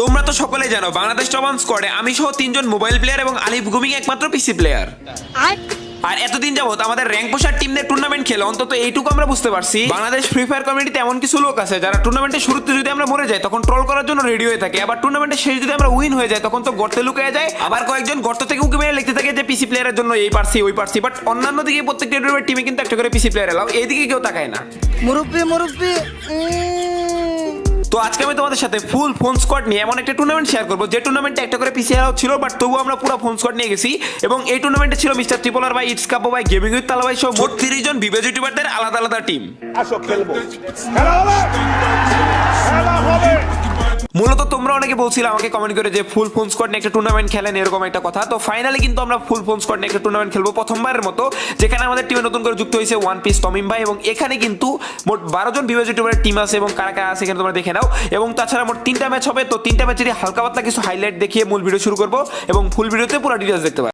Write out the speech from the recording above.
তোমরা তো সকলে জানো বাংলাদেশ টপান স্কোয়াডে আমি সহ তিনজন মোবাইল প্লেয়ার এবং আলিফ গুমিং একমাত্র পিসি প্লেয়ার আর? এতদিন যাবত আমাদের র্যাঙ্ক পোষার টিম নিয়ে টুর্নামেন্ট খেলে অন্তত এইটুকু আমরা বুঝতে পারছি। বাংলাদেশ ফ্রি ফায়ার কমিউনিটিতে এমন কিছু লোক আছে যারা টুর্নামেন্টের শুরুতে যদি আমরা মরে যাই তখন ট্রল করার জন্য রেডি হয়ে থাকে। আবার টুর্নামেন্টের শেষ যদি আমরা উইন হয়ে যাই তখন তো গর্তে লুকিয়ে যায়। আবার কয়েকজন গর্ত থেকে উঁকি মেরে লিখতে থাকে যে পিসি প্লেয়ারের জন্য এই পারছি ওই পারছি। বাট অন্যান্য দিকে প্রত্যেকটা টিমে কিন্তু একটা করে পিসি প্লেয়ার এলাও এইদিকে কেউ তাকায় না। মুরব্বি মুরব্বি তো আজকে আমি তোমাদের সাথে ফুল ফোন স্কোয়াড নিয়ে এমন একটা টুর্নামেন্ট শেয়ার করব। যে টুর্নামেন্টে একটা করে পিছিয়ে ছিল বাট তবুও আমরা পুরো ফোন স্কোয়াড নিয়ে গেছি। এবং এই টুর্নামেন্টে ছিল মিস্টার ত্রিপোলার ভাই ইটস কাপো ভাই গেমিং উইথ তালা ভাই সহ মোট তিরিশ জন বিবেজ ইউটিউবারদের আলাদা আলাদা টিম আসো, খেলব। মূলত তোমরা অনেকে বলছিলে আমাকে কমেন্ট করে যে ফুল ফোন স্কোয়াড নিয়ে একটা টুর্নামেন্ট খেলেন, এরকম একটা কথা। তো ফাইনালি কিন্তু আমরা ফুল ফোন স্কোয়াড নিয়ে একটা টুর্নামেন্ট খেলব প্রথমবারের মতো, যেখানে আমাদের টিমে নতুন করে যুক্ত হয়েছে ওয়ান পিস তমিম ভাই এবং এখানে কিন্তু মোট বারো জন বিভাজ ইউটিউবের টিম আছে এবং কারা কারা আছে এখানে তোমরা দেখে নাও। এবং তাছাড়া মোট তিনটা ম্যাচ হবে, তো তিনটা ম্যাচেরই হালকা পাতলা কিছু হাইলাইট দেখিয়ে মূল ভিডিও শুরু করব এবং ফুল ভিডিওতে পুরো ডিটেলস দেখতে পারো।